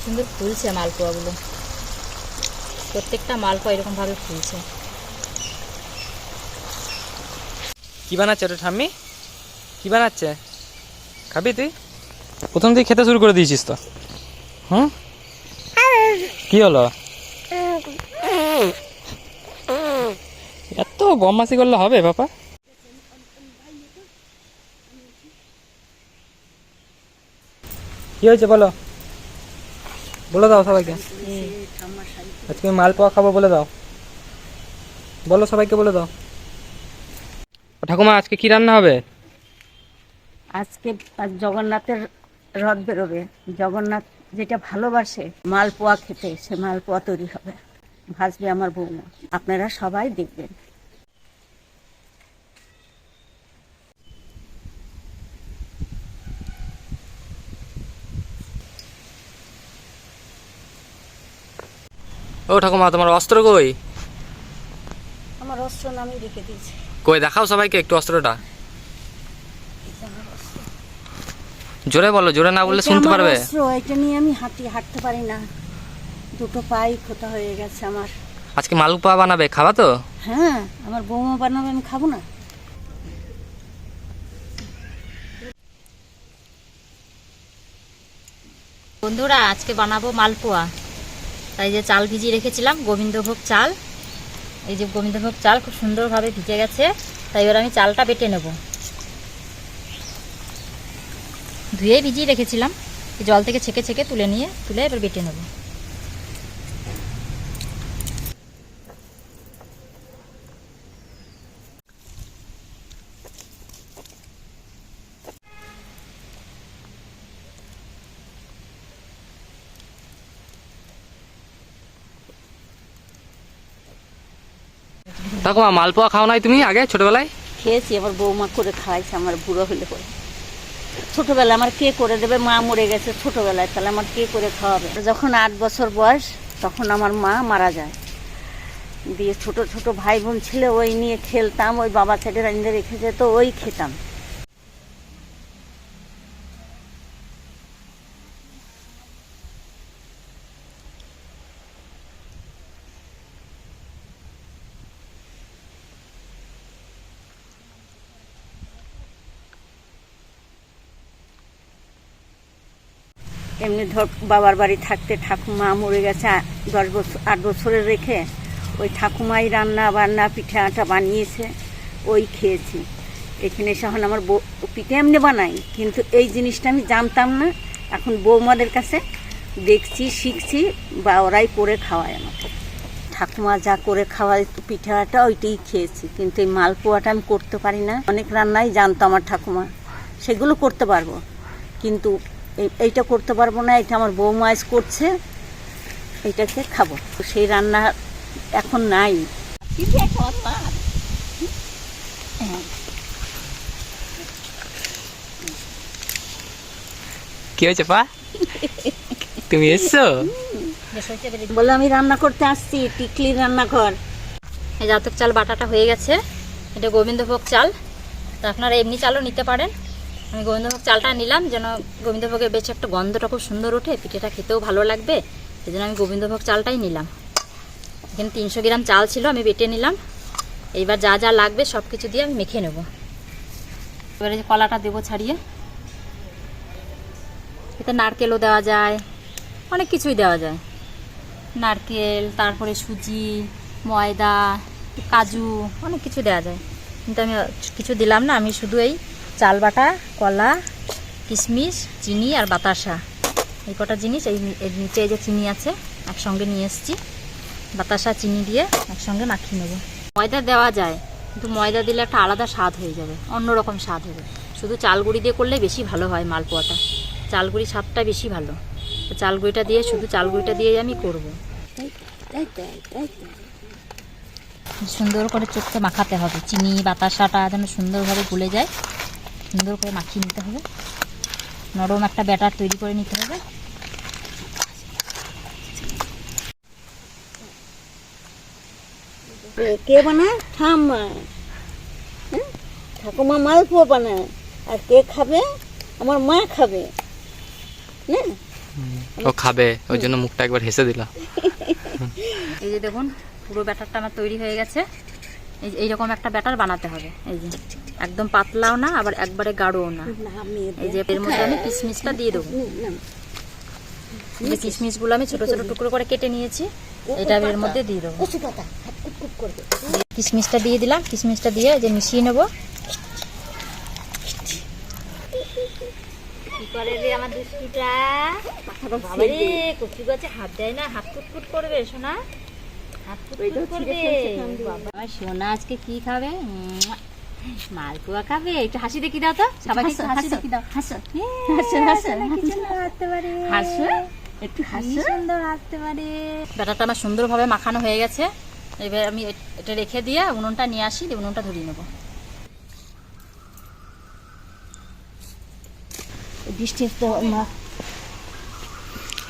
সুন্দর ফুলছে মালপোয়াগুলো প্রত্যেকটা মালপোয়া এরকমভাবে ফুলছে। কি বানাচ্ছে ওটা ঠাম্মি? কি বানাচ্ছে? খাবি তুই? প্রথম থেকে খেতে শুরু করে দিয়েছিস তো। হুম? কি হলো? এত বদমাসি করলে হবে বাবা। কি হয়েছে বলো? বলে দাও সবাইকে। আজকে আমি মালপোয়া খাব বলে দাও। বলো সবাইকে বলে দাও। ঠাকুমা, আজকে কি রান্না হবে? আজকে আজ জগন্নাথের রথ বেরোবে। জগন্নাথ যেটা ভালোবাসে মালপোয়া খেতে, সে মালপোয়া তৈরি হবে। ভাজবে আমার বৌমা। আপনারা সবাই দেখবেন। ও ঠাকুমা তোমার অস্ত্র কই? আমার অস্ত্র আমি রেখে দিয়েছি। কই দেখাও সবাইকে একটু অস্ত্রটা। জোরে বলো জোরে না বললে শুনতে পারবে। অস্ত্র এটা নিয়ে আমি হাঁটি হাঁটতে পারি না। দুটো পাই খোটা হয়ে গেছে আমার। আজকে মালপোয়া বানাবে খাবা তো? হ্যাঁ আমার বৌমা বানাবে আমি খাব না। বন্ধুরা আজকে বানাবো মালপোয়া। তাই যে চাল ভিজিয়ে রেখেছিলাম, গোবিন্দভোগ চাল। এই যে গোবিন্দভোগ চাল খুব সুন্দরভাবে ভিজে গেছে, তাই এবার আমি চালটা বেটে নেব। ধুয়ে ভিজিয়ে রেখেছিলাম জল থেকে ছেঁকে ছেঁকে তুলে নিয়ে, তুলে এবার বেটে নেব। ঠাকুমা মালপোয়া খাও নাই তুমি আগে ছোটবেলায়? খেয়েছি আমার বৌমা করে খাওয়াইছে, আমার বুড়ো হলে করে ছোটবেলায় আমার কে করে দেবে? মা মরে গেছে ছোটবেলায়, তাহলে আমার কে করে খাওয়াবে? যখন আট বছর বয়স, তখন আমার মা মারা যায়। দিয়ে ছোট ছোট ভাই বোন ছিল, ওই নিয়ে খেলতাম, ওই বাবা ছেলে রেখে যেত, ওই খেতাম। এমনি ধর বাবার বাড়ি থাকতে ঠাকুমা মরে গেছে দশ বছর, আট বছরের রেখে ওই ঠাকুমাই রান্না বান্না, পিঠে আটা বানিয়েছে, ওই খেয়েছি। এখানে এসে এখন আমার বউ, পিঠে এমনি বানাই, কিন্তু এই জিনিসটা আমি জানতাম না। এখন বৌমাদের কাছে দেখছি, শিখছি, বা ওরাই করে খাওয়ায় আমাকে। ঠাকুমা যা করে খাওয়ায়, পিঠে আটা, ওইটাই খেয়েছি। কিন্তু এই মালপোয়াটা আমি করতে পারি না। অনেক রান্নাই জানতো আমার ঠাকুমা। সেগুলো করতে পারব। কিন্তু এইটা করতে পারব না এটা আমার বৌমা আজ করছে এইটাকে খাব। সেই রান্না এখন নাই। কি হয়েছে পা? তুমি এসছো? বলে আমি রান্না করতে আসছি টিকলি রান্নাঘর। এই জাতক চাল বাটাটা হয়ে গেছে। এটা গোবিন্দভোগ চাল। তো আপনারা এমনি চালও নিতে পারেন। আমি গোবিন্দভোগ চালটা নিলাম, যেন গোবিন্দভোগের বেশ একটা গন্ধটা খুব সুন্দর ওঠে, পিঠেটা খেতেও ভালো লাগবে সেই জন্য আমি গোবিন্দভোগ চালটাই নিলাম। এখানে তিনশো গ্রাম চাল ছিল, আমি বেটে নিলাম। এইবার যা যা লাগবে সব কিছু দিয়ে আমি মেখে নেব। এবারে যে কলাটা দেবো ছাড়িয়ে। এতে নারকেলও দেওয়া যায়, অনেক কিছুই দেওয়া যায়। নারকেল, তারপরে সুজি, ময়দা কাজু, অনেক কিছু দেওয়া যায়। কিন্তু আমি কিছু দিলাম না, আমি শুধু এই চাল বাটা, কলা, কিশমিশ, চিনি আর বাতাসা। এই কটা জিনিস এই নিচে এই যে চিনি আছে, একসঙ্গে নিয়ে এসেছি। বাতাসা, চিনি দিয়ে একসঙ্গে মাখিয়ে নেব। ময়দা দেওয়া যায়, কিন্তু ময়দা দিলে একটা আলাদা স্বাদ হয়ে যাবে, অন্যরকম স্বাদ হবে। শুধু চালগুড়ি দিয়ে করলে বেশি ভালো হয় মালপোয়াটা। চালগুড়ি স্বাদটা বেশি ভালো। চালগুড়িটা দিয়ে শুধু চালগুড়িটা দিয়েই আমি করব। সুন্দর করে চোখতে মাখাতে হবে। চিনি, বাতাসাটা যেন সুন্দরভাবে গুলে যায়। সুন্দর করে মাখিয়ে নিতে হবে। নরম একটা ব্যাটার তৈরি করে নিতে হবে। কে বানায় ঠাম্মা হ্যাঁ? ঠাকুমা মালপোয়া বানায়। আর কে খাবে? আমার মা খাবে। না ও খাবে ওই জন্য মুখটা একবার হেসে দিল। এই যে দেখুন পুরো ব্যাটারটা আমার তৈরি হয়ে গেছে। এই এইরকম একটা ব্যাটার বানাতে হবে। এই যে একদম পাতলাও না আবার একবারে গাঢ়ও না। এই যে এর মধ্যে আমি কিশমিশটা দিয়ে দেবো। এই যে কিশমিশগুলো আমি ছোট ছোট টুকরো করে কেটে নিয়েছি। এটা আমি এর মধ্যে দিয়ে দেবো। কিশমিশটা দিয়ে দিলাম। কিশমিশটা দিয়ে যে মিশিয়ে নেব। করে রে আমার দুষ্টুটা? বাবা রে কচু গাছে হাত দেয় না হাত কুটকুট করবে সোনা হাত কুটকুট করবে বাবা আমার সোনা আজকে কি খাবে? মালপোয়া খাবে? একটু হাসি দেখি দাও তো। সবাইকে হাসি দেখি দাও। হাসো হাসো। হাসো কি সুন্দর হাঁটতে পারে। হাসো? একটু হাসো? সুন্দর হাঁটতে পারে। ব্যাটারটা আমার সুন্দরভাবে মাখানো হয়ে গেছে। এবার আমি এটা রেখে দিয়ে উনুনটা নিয়ে আসি উনুনটা ধরিয়ে নেব। বৃষ্টি তো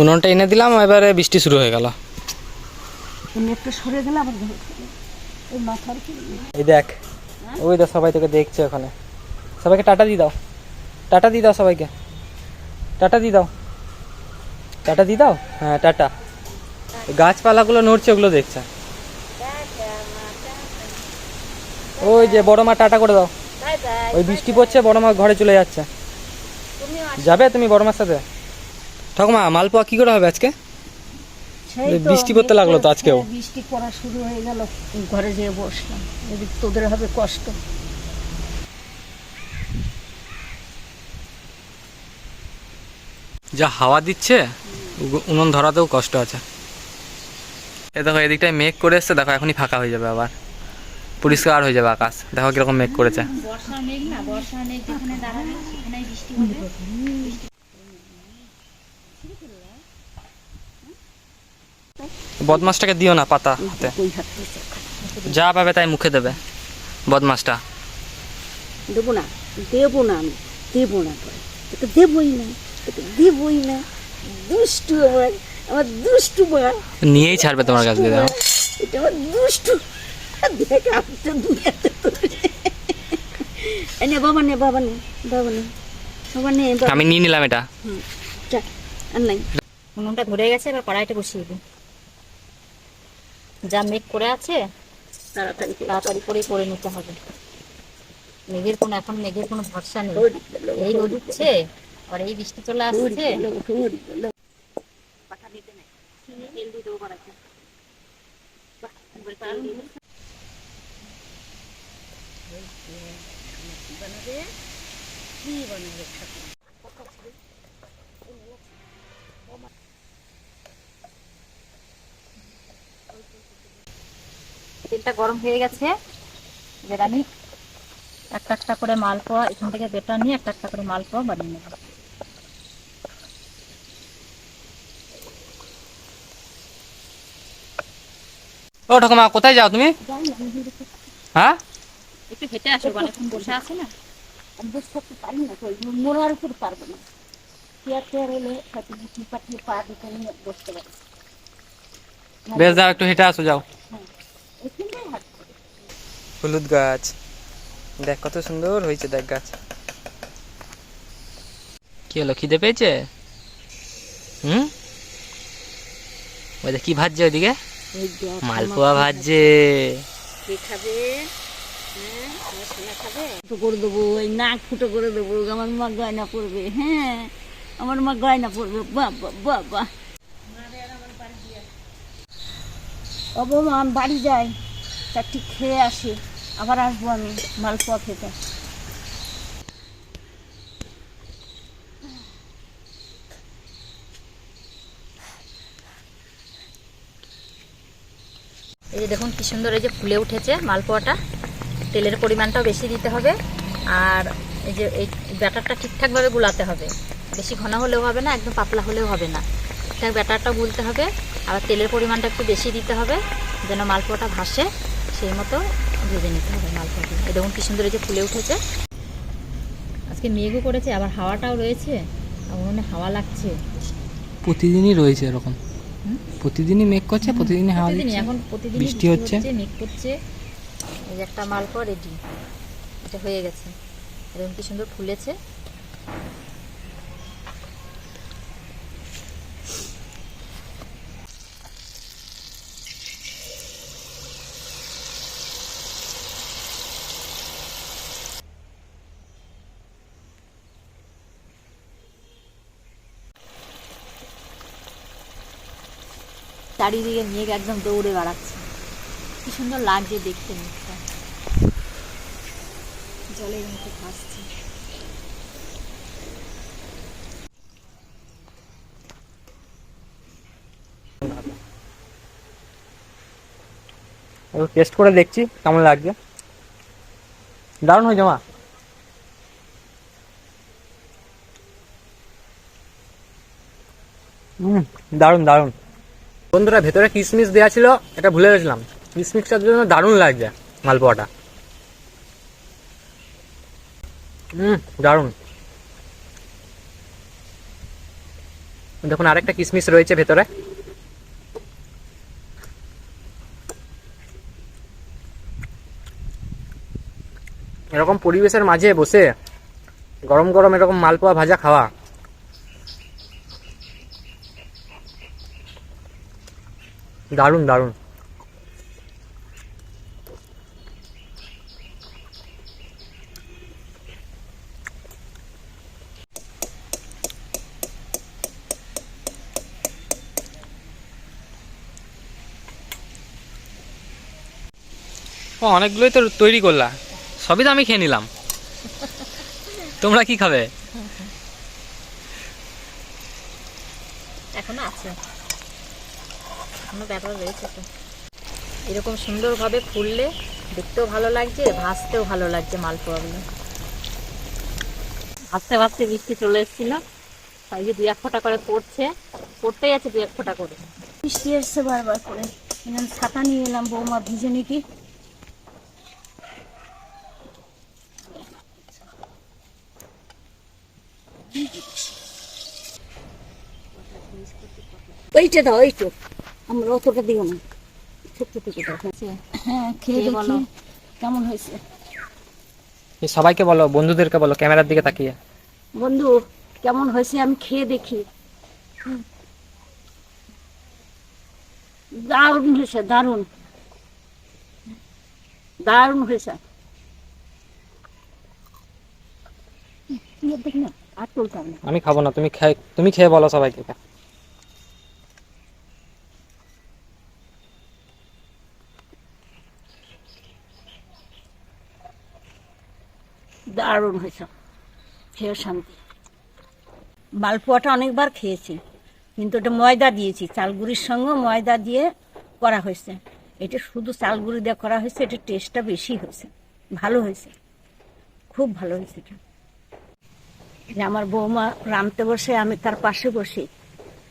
উনুনটা এনে দিলাম এবারে বৃষ্টি শুরু হয়ে গেল। নেটটা সরে গেলে আবার ধরে ফেলে। মাথার এই দেখ ওই সবাই তোকে দেখছে ওখানে। সবাইকে টাটা দিয়ে দাও। টাটা দিয়ে দাও সবাইকে। টাটা দিয়ে দাও। টাটা দিয়ে দাও? হ্যাঁ টাটা। গাছপালাগুলো নড়ছে ওগুলো দেখছে। ওই যে বড় মা টাটা করে দাও। বাই বাই ওই বৃষ্টি পড়ছে বড় মা ঘরে চলে যাচ্ছে। যাবে তুমি বড় মার সাথে? ঠাকুমা মালপোয়া কি করে হবে আজকে? বৃষ্টি পড়তে লাগল তো আজকেও। বৃষ্টি পড়া শুরু হয়ে গেল। ঘরে যেয়ে বসলাম। এদিক তোদের হবে কষ্ট। যা হাওয়া দিচ্ছে উনুন ধরাতেও কষ্ট আছে। এ দেখো এদিকটায় মেঘ করে এসছে দেখো এখনই ফাঁকা হয়ে যাবে আবার। পরিষ্কার হয়ে যাবে আকাশ। দেখো কীরকম মেঘ করেছে। বর্ষা মেঘ না বর্ষা মেঘ যেখানে দাঁড়াবে সেখানেই বৃষ্টি হবে। বদমাসটাকে দিও না পাতা হাতে। যা পাবে তাই মুখে দেবে বদমাসটা। দেবো না দেবো না আমি দেবো না পরে তোকে দেবই না তোকে দেবই না। দুষ্টু আমার আমার দুষ্টু মা। নিয়েই ছাড়বে তোমার কাছ থেকে এটা আমার দুষ্টু। দেখ আমি তো দুনিয়াতে তোরে। এই নে বাবা নে বাবা নে বাবা নে বাবা নে আমি নিয়ে নিলাম এটা। যা, আর নাই উনুনটা ধরে গেছে এবার কড়াইটা বসিয়ে দিই যা মেঘ করে আছে তাড়াতাড়ি করে। তাড়াতাড়ি করে করে নিতে হবে। মেঘের কোনো এখন মেঘের কোনো ভরসা নেই। এই রোদ উঠছে আর এই বৃষ্টি চলে আসছে। হরি বলো। তেলটা গরম হয়ে গেছে। এবার আমি একটা একটা করে মালপোয়া এখান থেকে বেটা নিয়ে একটা একটা করে মালপোয়া বানিয়ে নেব। ও ঠাকুমা কোথায় যাও তুমি? হ্যাঁ? একটু হেঁটে আসো অনেকক্ষণ বসে আছে না। বসে থাকতে পারি না তো, উপর পারব না। চেয়ার চেয়ার হলে হয়তো পাঠিয়ে পা দুটো নিয়ে বসতে পারি। বেশ যাও একটু হেঁটে আসো যাও। হলুদ গাছ। দেখ কত সুন্দর হয়েছে দেখ গাছ। কি হলো খিদে পেয়েছে? হুম? ওই কি ভাজছে ওইদিকে? মালপোয়া ভাজছে। কে খাবে? হ্যাঁ আমার সোনা খাবে? ফুটো করে দেবো ওই নাক ফুটো করে দেবো আমার মা গয়না পরবে হ্যাঁ। আমার মা গয়না বাবা বাবা আমি বাড়ি যাই। চারটি খেয়ে আসি, আবার আসব আমি মালপোয়া খেতে। এই যে দেখুন কি সুন্দর এই যে ফুলে উঠেছে মালপোয়াটা। তেলের পরিমাণটাও বেশি দিতে হবে, আর এই যে এই ব্যাটারটা ঠিকঠাকভাবে গুলাতে হবে। বেশি ঘন হলেও হবে না, একদম পাতলা হলেও হবে না। ঠিকঠাক ব্যাটারটা গুলতে হবে, আবার তেলের পরিমাণটা একটু বেশি দিতে হবে, যেন মালপোয়াটা ভাসে। সেই মতো ভেজে নিতে হবে মালপোয়াটা এই দেখুন কি সুন্দর এই যে ফুলে উঠেছে। আজকে মেঘও করেছে আবার হাওয়াটাও রয়েছে। মনে হাওয়া লাগছে। প্রতিদিনই রয়েছে এরকম। হুম? প্রতিদিনই মেঘ করছে প্রতিদিনই হাওয়া দিচ্ছে। এখন প্রতিদিন বৃষ্টি হচ্ছে। মেঘ করছে। এই যে একটা মালপোয়া রেডি এটা হয়ে গেছে। এরকম কি সুন্দর ফুলেছে। চারিদিকে মেঘ একদম দৌড়ে বেড়াচ্ছে। কি সুন্দর লাগছে দেখতে মেঘটা জলের মতো ভাসছে। টেস্ট করে দেখছি, কেমন লাগছে? দারুণ হয়েছে, মা। হুম, দারুণ দারুণ। বন্ধুরা, ভেতরে কিশমিশ দেওয়া ছিল, এটা ভুলে গেছিলাম। কিশমিশটার জন্য দারুণ লাগছে মালপোয়াটা। হুম দারুণ। দেখুন, আরেকটা কিশমিশ রয়েছে ভেতরে। এরকম পরিবেশের মাঝে বসে গরম গরম এরকম মালপোয়া ভাজা খাওয়া দারুণ দারুণ। ও অনেকগুলোই তো তৈরি করলা। সবই তো আমি খেয়ে নিলাম। তোমরা কি খাবে? এখনও আছে। এখনও ব্যাপার রয়েছে তো। এরকম সুন্দরভাবে ফুললে দেখতেও ভালো লাগছে ভাজতেও ভালো লাগছে মালপোয়াগুলো ভাজতে ভাজতে বৃষ্টি চলে এসেছিল তাই যে দুই এক ফোঁটা করে পড়ছে পড়তেই আছে দুই এক ফোঁটা করে। বৃষ্টি এসছে বারবার করে। এখানে ছাতা নিয়ে এলাম বৌমা ভিজে নিকি। ওইটা দাও ওইটো আমরা অতটা দিও না। ছোট্ট থেকে হ্যাঁ খেয়ে বলো। কেমন হয়েছে। এই সবাইকে বলো বন্ধুদেরকে বলো ক্যামেরার দিকে তাকিয়ে। বন্ধু কেমন হয়েছে আমি খেয়ে দেখি। দারুণ হয়েছে দারুণ। দারুণ হয়েছে। আমি খাব না তুমি খেয়ে তুমি খেয়ে বলো সবাইকে। দারুণ হয়েছে। খেয়ে শান্তি। মালপোয়াটা অনেকবার খেয়েছি, কিন্তু ওটা ময়দা দিয়েছি, চালগুড়ির সঙ্গে ময়দা দিয়ে করা হয়েছে। এটা শুধু চালগুড়ি দিয়ে করা হয়েছে, এটা টেস্টটা বেশি হয়েছে, ভালো হয়েছে, খুব ভালো হয়েছে এটা। যে আমার বৌমা রাঁধতে বসে, আমি তার পাশে বসি।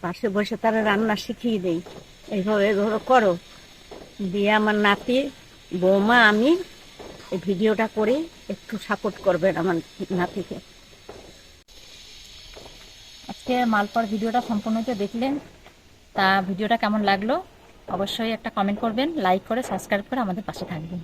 পাশে বসে তারা রান্না শিখিয়ে দেই। এইভাবে ধরো করো। দিয়ে আমার নাতি, বৌমা, আমি এই ভিডিওটা করে একটু সাপোর্ট করবেন আমার নাতিকে। আজকে মালপার ভিডিওটা সম্পূর্ণ সম্পূর্ণটা দেখলেন। তা ভিডিওটা কেমন লাগল? অবশ্যই একটা কমেন্ট করবেন লাইক করে সাবস্ক্রাইব করে আমাদের পাশে থাকবেন।